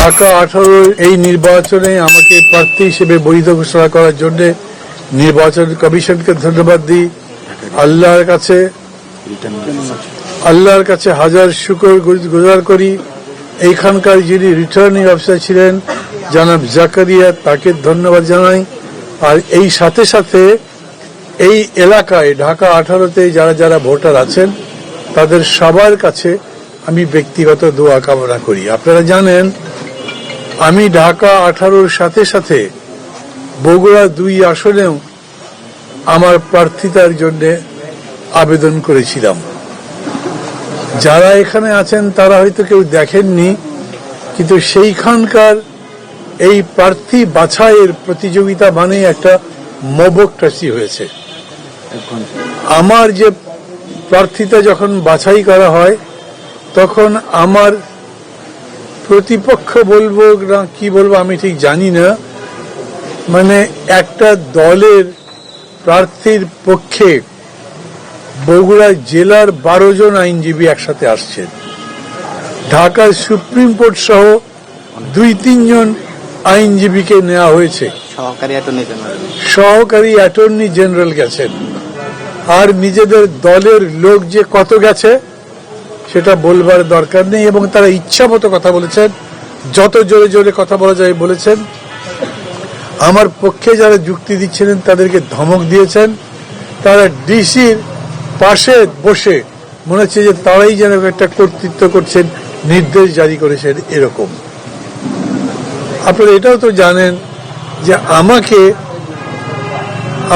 ঢাকা আঠারো এই নির্বাচনে আমাকে প্রার্থী হিসেবে বৈধ ঘোষণা করার জন্য নির্বাচন কমিশনকে ধন্যবাদ দিই। আল্লাহর কাছে আল্লাহর কাছে হাজার শুকর গুজার করি। এইখানকার যিনি রিটার্নিং অফিসার ছিলেন, জানাব জাকারিয়া, তাকে ধন্যবাদ জানাই। আর এই সাথে সাথে এই এলাকায়, ঢাকা আঠারোতে যারা যারা ভোটার আছেন, তাদের সবার কাছে আমি ব্যক্তিগত দোয়া কামনা করি। আপনারা জানেন আমি ঢাকা আঠারোর সাথে সাথে বগুড়া দুই আসনেও আমার প্রার্থিতার জন্য আবেদন করেছিলাম। যারা এখানে আছেন, তারা হয়তো কেউ দেখেননি, কিন্তু সেইখানকার এই প্রার্থী বাছাইয়ের প্রতিযোগিতা মানে একটা মবক্রাসি হয়েছে। আমার যে প্রার্থিতা যখন বাছাই করা হয়, তখন আমার প্রতিপক্ষ বলব না কি বলব আমি ঠিক জানি না। মানে একটা দলের প্রার্থীর পক্ষে বগুড়া জেলার বারো জন আইনজীবী একসাথে আসছেন। ঢাকার সুপ্রিম কোর্ট সহ দুই তিনজন আইনজীবীকে নেওয়া হয়েছে। সহকারী অ্যাটর্নি জেনারেল। সহকারী অ্যাটর্নি জেনারেল গেছেন। আর নিজেদের দলের লোক যে কত গেছে সেটা বলবার দরকার নেই এবং তারা ইচ্ছা মতো কথা বলেছেন। যত জোরে জোরে কথা বলা যায় বলেছেন। আমার পক্ষে যারা যুক্তি দিচ্ছিলেন, তাদেরকে ধমক দিয়েছেন। তারা ডিসির পাশে বসে মনে হচ্ছে যে তারাই যেন একটা কর্তৃত্ব করছেন, নির্দেশ জারি করেছেন এরকম। আপনারা এটাও তো জানেন যে আমাকে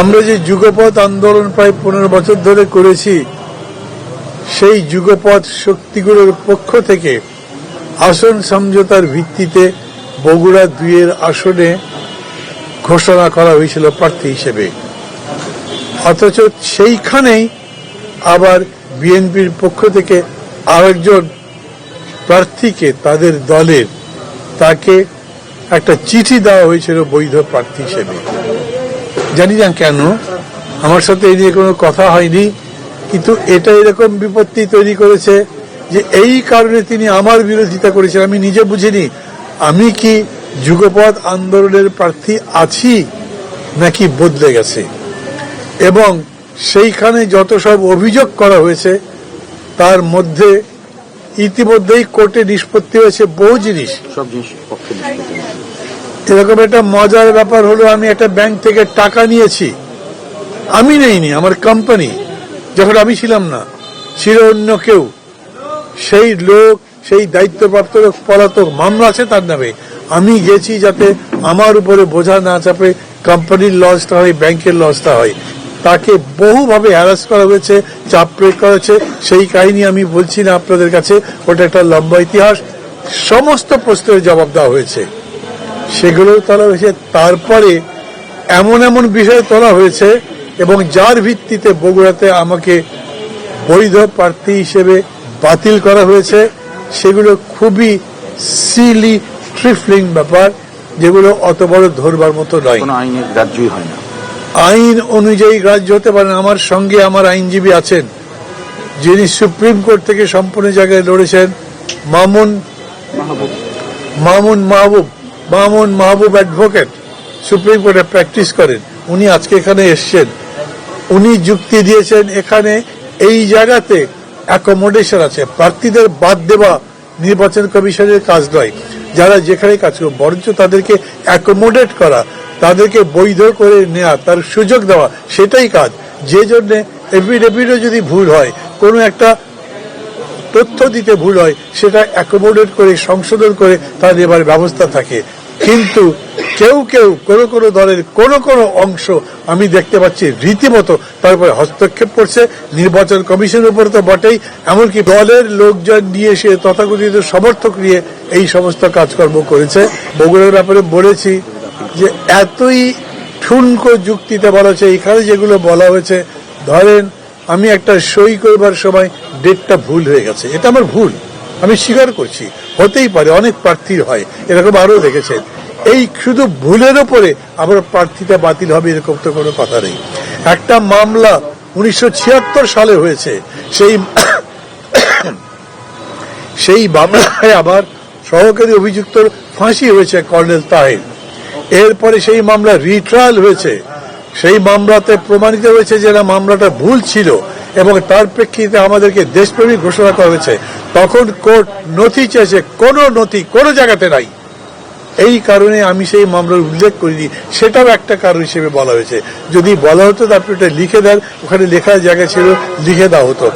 আমরা যে যুগপথ আন্দোলন প্রায় পনেরো বছর ধরে করেছি সেই যুগপথ শক্তিগুলোর পক্ষ থেকে আসন সমঝোতার ভিত্তিতে বগুড়া দুইয়ের আসনে ঘোষণা করা হয়েছিল প্রার্থী হিসেবে। অথচ সেইখানেই আবার বিএনপির পক্ষ থেকে আরেকজন প্রার্থীকে তাদের দলের তাকে একটা চিঠি দেওয়া হয়েছিল বৈধ প্রার্থী হিসেবে। জানি না কেন? আমার সাথে এই নিয়ে কোনো কথা হয়নি। কিন্তু এটা এরকম বিপত্তি তৈরি করেছে যে এই কারণে তিনি আমার বিরোধিতা করেছেন। আমি নিজে বুঝিনি। আমি কি যুগপথ আন্দোলনের প্রার্থী আছি নাকি বদলে গেছে? এবং সেইখানে যত সব অভিযোগ করা হয়েছে তার মধ্যে ইতিমধ্যেই কোর্টে নিষ্পত্তি হয়েছে বহু জিনিস। সব জিনিস পক্ষে এরকম একটা মজার ব্যাপার হলো আমি একটা ব্যাংক থেকে টাকা নিয়েছি। আমি নেইনি আমার কোম্পানি। যখন আমি ছিলাম না, ছিল অন্য কেউ। সেই লোক, সেই দায়িত্বপ্রাপ্ত পলাতক মামলা আছে তার নামে। আমি গেছি যাতে আমার উপরে বোঝা না চাপে কোম্পানির লসটা হয় ব্যাংকের লসটা হয়। তাকে বহুভাবে হ্যারাস করা হয়েছে চাপ প্রয়োগ করা হয়েছে। সেই কাহিনী আমি বলছি না আপনাদের কাছে, ওটা একটা লম্বা ইতিহাস। সমস্ত প্রশ্নের জবাব দেওয়া হয়েছে। সেগুলো তোলা হয়েছে। তারপরে এমন এমন বিষয় তোলা হয়েছে এবং যার ভিত্তিতে বগুড়াতে আমাকে বৈধ প্রার্থী হিসেবে বাতিল করা হয়েছে সেগুলো খুবই সিলি ট্রিফলিং ব্যাপার যেগুলো অত বড় ধরবার মতো নয়। আইনের গ্রাহ্যই হয় না। আইন অনুযায়ী গ্রাহ্য হতে পারে আমার সঙ্গে আমার আইনজীবী আছেন যিনি সুপ্রিম কোর্ট থেকে সম্পূর্ণ জায়গায় লড়েছেন মামুন মামুন মাহবুব মামুন মাহবুব অ্যাডভোকেট সুপ্রিম কোর্টে প্র্যাকটিস করেন। উনি আজকে এখানে এসছেন। উনি যুক্তি দিয়েছেন এখানে এই জায়গাতে অ্যাকোমোডেশন আছে। প্রার্থীদের বাদ দেওয়া নির্বাচন কমিশনের কাজ নয়। যারা যেখানে কাজ করবে বরঞ্চ তাদেরকে অ্যাকোমোডেট করা, তাদেরকে বৈধ করে নেওয়া তার সুযোগ দেওয়া, সেটাই কাজ। যে জন্যে এফিডেভিটও যদি ভুল হয়, কোনো একটা তথ্য দিতে ভুল হয়, সেটা অ্যাকোমোডেট করে, সংশোধন করে তার এবার ব্যবস্থা থাকে। কিন্তু কেউ কেউ কোন কোন দলের কোন কোন অংশ আমি দেখতে পাচ্ছি রীতিমতো তারপরে হস্তক্ষেপ করছে। নির্বাচন কমিশনের উপর তো বটেই, এমনকি দলের লোকজন নিয়ে এসে তথাকথিত সমর্থক নিয়ে এই সমস্ত কাজকর্ম করেছে। বগুড়ার ব্যাপারে বলেছি যে এতই ঠুনকো যুক্তিতে বলা হয়েছে এখানে যেগুলো বলা হয়েছে, ধরেন আমি একটা সই করবার সময় ডেটটা ভুল হয়ে গেছে। এটা আমার ভুল, আমি স্বীকার করছি। হতেই পারে, অনেক প্রার্থীর হয়, এরকম আরও দেখেছেন। এই শুধু ভুলের ওপরে আবার প্রার্থীটা বাতিল হবে এরকম তো কোনো কথা নেই। একটা মামলা উনিশশো সালে হয়েছে, সেই সেই মামলায় আবার সহকারী অভিযুক্তর ফাঁসি হয়েছে কর্নেল তাহির। এরপরে সেই মামলা রিট্রায়াল হয়েছে, সেই মামলাতে প্রমাণিত হয়েছে যে না মামলাটা ভুল ছিল এবং তার প্রেক্ষিতে আমাদেরকে দেশপ্রেমী ঘোষণা করা হয়েছে। তখন কোর্ট নথি চেয়েছে, কোনো নথি কোনো জায়গাতে নাই। এই কারণে আমি সেই মামলার উল্লেখ করিনি, সেটাও একটা কারণ হিসেবে বলা হয়েছে। যদি বলা হতো তারপরে এটা লিখে দেন, ওখানে লেখার জায়গা ছিল, লিখে দেওয়া হতো।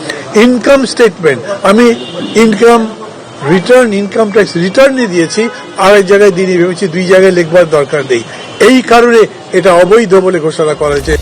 ইনকাম স্টেটমেন্ট, আমি ইনকাম, রিটার্ন ইনকাম ট্যাক্স রিটার্নই দিয়েছি আর এক জায়গায় দিনই ভেবেছি দুই জায়গায় লিখবার দরকার নেই। এই কারণে এটা অবৈধ বলে ঘোষণা করা হয়েছে।